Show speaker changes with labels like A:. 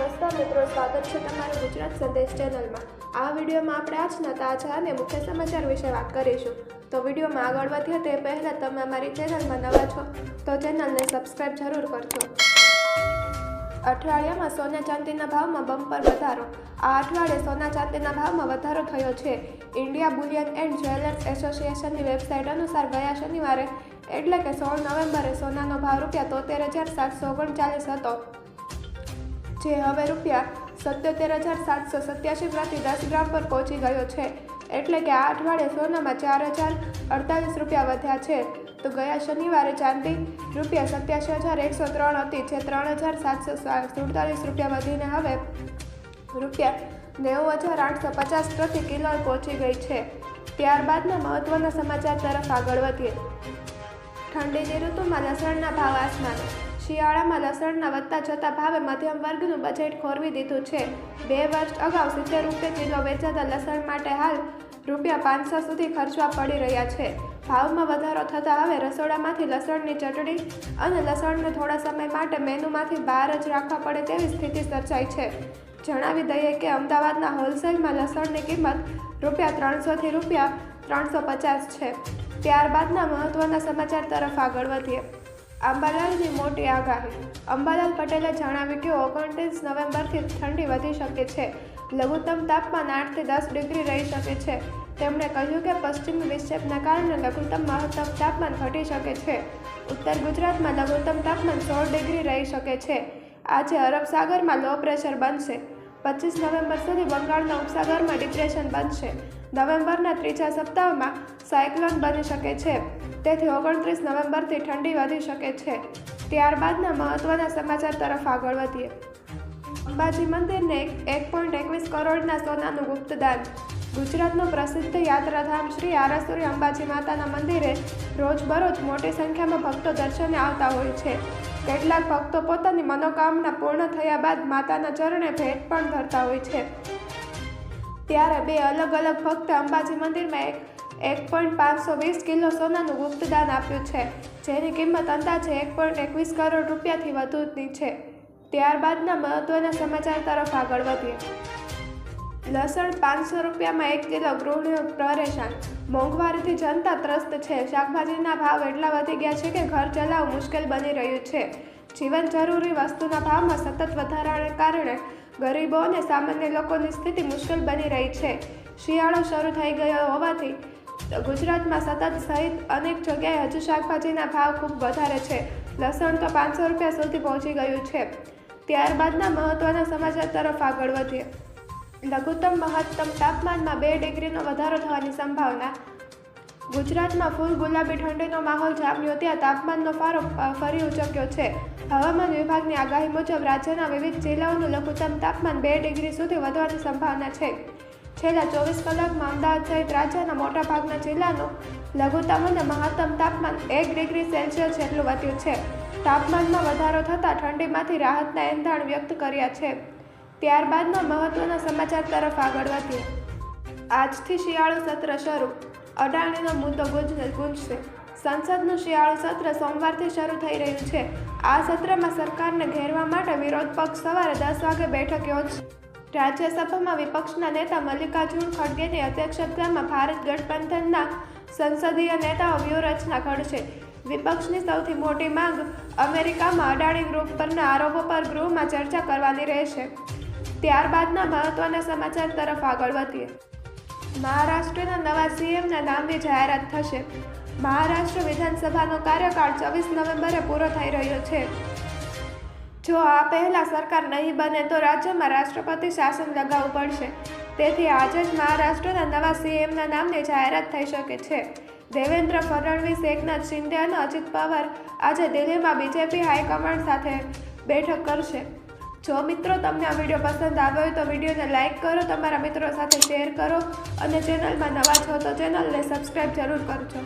A: નમસ્કાર મિત્રો, સ્વાગત છે તમારું ગુજરાત સંદેશ ચેનલમાં. આ વિડીયોમાં આપણે આજના તાજા અને મુખ્ય સમાચાર વિશે વાત કરીશું. તો વિડીયોમાં આગળ વધીએ તે પહેલાં તમે અમારી ચેનલમાં નવા છો, તો ચેનલને સબસ્ક્રાઇબ જરૂર કરજો. અઠવાડિયામાં સોના ચાંદીના ભાવમાં બમ્પર વધારો. આ અઠવાડિયે સોના ચાંદીના ભાવમાં વધારો થયો છે. ઇન્ડિયા બુલિયન એન્ડ જ્વેલર્સ એસોસિએશનની વેબસાઇટ અનુસાર ગયા શનિવારે, એટલે કે સોળ નવેમ્બરે સોનાનો ભાવ રૂપિયા તોતેર હજાર સાતસો ઓગણચાલીસ હતો. જે હવે રૂપિયા સત્યોતેર હજાર સાતસો સત્યાસી પ્રતિ દસ ગ્રામ પર પહોંચી ગયો છે. એટલે કે આ અઠવાડિયે સોનામાં ચાર હજાર અડતાલીસ રૂપિયા વધ્યા છે. તો ગયા શનિવારે ચાંદી રૂપિયા સત્યાસી હજાર એકસો ત્રણ હતી, જે ત્રણ હજાર સાતસો સુડતાલીસ રૂપિયા વધીને હવે રૂપિયા નેવું હજાર આઠસો પચાસ પ્રતિ કિલો પહોંચી ગઈ છે. ત્યારબાદના મહત્વના સમાચાર તરફ આગળ વધીએ. ઠંડીની ઋતુમાં લસણના ભાવ આસમાન શિયાળામાં લસણના વધતા જતા ભાવે મધ્યમ વર્ગનું બજેટ ખોરવી દીધું છે. બે વર્ષ અગાઉ સિત્તેર રૂપિયા કિલો વેચાતા લસણ માટે હાલ રૂપિયા પાંચસો સુધી ખર્ચવા પડી રહ્યા છે. ભાવમાં વધારો થતાં હવે રસોડામાંથી લસણની ચટણી અને લસણને થોડા સમય માટે મેનુમાંથી બહાર જ રાખવા પડે તેવી સ્થિતિ સર્જાઈ છે. જણાવી દઈએ કે અમદાવાદના હોલસેલમાં લસણની કિંમત રૂપિયા ત્રણસોથી રૂપિયા ત્રણસો પચાસ છે. ત્યારબાદના મહત્ત્વના સમાચાર તરફ આગળ વધીએ. અંબાલાલની મોટી આગાહી. અંબાલાલ પટેલે જણાવ્યું કે ઓગણત્રીસ નવેમ્બરથી ઠંડી વધી શકે છે. લઘુત્તમ તાપમાન આઠથી દસ ડિગ્રી રહી શકે છે. તેમણે કહ્યું કે પશ્ચિમી વિક્ષેપના કારણે લઘુત્તમ મહત્તમ તાપમાન ઘટી શકે છે. ઉત્તર ગુજરાતમાં લઘુત્તમ તાપમાન સોળ ડિગ્રી રહી શકે છે. આજે અરબ સાગરમાં લો પ્રેશર બનશે. પચીસ નવેમ્બર સુધી બંગાળના ઉપસાગરમાં ડિપ્રેશન બનશે. નવેમ્બરના ત્રીજા સપ્તાહમાં સાયક્લોન બની શકે છે. તેથી ઓગણત્રીસ નવેમ્બરથી ઠંડી વધી શકે છે. ત્યારબાદના મહત્ત્વના સમાચાર તરફ આગળ વધીએ. અંબાજી મંદિરને એક પોઈન્ટ એકવીસ કરોડના સોનાનું ગુપ્તદાન. ગુજરાતનું પ્રસિદ્ધ યાત્રાધામ શ્રી આરાસુરી અંબાજી માતાના મંદિરે રોજબરોજ મોટી સંખ્યામાં ભક્તો દર્શને આવતા હોય છે. કેટલાક ભક્તો પોતાની મનોકામના પૂર્ણ થયા બાદ માતાના ચરણે ભેટ પણ ધરતા હોય છે. ત્યારે બે અલગ અલગ ભક્ત અંબાજી મંદિરમાં એક એક પોઈન્ટ પાંચસો વીસ કિલો સોનાનું ગુપ્તદાન આપ્યું છે, જેની કિંમત અંદાજે એક પોઈન્ટ એકવીસ કરોડ રૂપિયાથી વધુની છે. ત્યારબાદના મહત્વના સમાચાર તરફ આગળ વધીએ. લસણ પાંચસો રૂપિયામાં એક કિલો ગૃહિણીઓ પરેશાન. મોંઘવારીથી જનતા ત્રસ્ત છે. શાકભાજીના ભાવ એટલા વધી ગયા છે કે ઘર ચલાવવું મુશ્કેલ બની રહ્યું છે. જીવન જરૂરી વસ્તુના ભાવમાં સતત વધારાને કારણે ગરીબો અને સામાન્ય લોકોની સ્થિતિ મુશ્કેલ બની રહી છે. શિયાળો શરૂ થઈ ગયો હોવાથી ગુજરાતમાં સતત સહિત અનેક જગ્યાએ હજુ શાકભાજીના ભાવ ખૂબ વધારે છે. લસણ તો પાંચસો રૂપિયા સુધી પહોંચી ગયું છે. ત્યારબાદના મહત્ત્વના સમાચાર તરફ આગળ વધીએ. લઘુત્તમ મહત્તમ તાપમાનમાં બે ડિગ્રીનો વધારો થવાની સંભાવના. ગુજરાતમાં ફૂલ ગુલાબી ઠંડીનો માહોલ જામ્યો ત્યાં તાપમાનનો ફારો ફરી ઉચક્યો છે. હવામાન વિભાગની આગાહી મુજબ રાજ્યના વિવિધ જિલ્લાઓનું લઘુત્તમ તાપમાન બે ડિગ્રી સુધી વધવાની સંભાવના છે. છેલ્લા ચોવીસ કલાકમાં અમદાવાદ સહિત રાજ્યના મોટાભાગના જિલ્લાનું લઘુત્તમ અને મહત્તમ તાપમાન એક ડિગ્રી સેલ્સિયસ જેટલું વધ્યું છે. તાપમાનમાં વધારો થતાં ઠંડીમાંથી રાહતના એંધાણ વ્યક્ત કર્યા છે. ત્યારબાદના મહત્વના સમાચાર તરફ આગળ વધીએ. આજથી શિયાળુ સત્ર શરૂ. અડાણીનો મુદ્દો ગુંજ ગુંજશે. સંસદનું શિયાળુ સત્ર સોમવારથી શરૂ થઈ રહ્યું છે. આ સત્રમાં સરકારને ઘેરવા માટે વિરોધ પક્ષ સવારે દસ વાગે બેઠક યોજશે. રાજ્યસભામાં વિપક્ષના નેતા મલ્લિકાર્જુન ખડગેની અધ્યક્ષતામાં ભારત ગઠબંધનના સંસદીય નેતાઓ વ્યૂહરચના ઘડશે. વિપક્ષની સૌથી મોટી માંગ અમેરિકામાં અડાણી ગ્રુપ પરના આરોપો પર ગૃહમાં ચર્ચા કરવાની રહેશે. ત્યારબાદના મહત્વના સમાચાર તરફ આગળ વધીએ. મહારાષ્ટ્રના નવા સીએમના નામની જાહેરાત થશે. મહારાષ્ટ્ર વિધાનસભાનો કાર્યકાળ ચોવીસ નવેમ્બરે પૂરો થઈ રહ્યો છે. જો આ પહેલાં સરકાર નહીં બને તો રાજ્યમાં રાષ્ટ્રપતિ શાસન લગાવવું પડશે. તેથી આજે જ મહારાષ્ટ્રના નવા સીએમના નામની જાહેરાત થઈ શકે છે. દેવેન્દ્ર ફડણવીસ, એકનાથ શિંદે અને અજીત પવાર આજે દિલ્હીમાં બીજેપી હાઈકમાન્ડ સાથે બેઠક કરશે. જો મિત્રો તમને આ વીડિયો પસંદ આવ્યો હોય તો વિડીયોને લાઇક કરો, તમારા મિત્રો સાથે શેર કરો અને ચેનલમાં નવા છો તો ચેનલને સબસ્ક્રાઈબ જરૂર કરજો.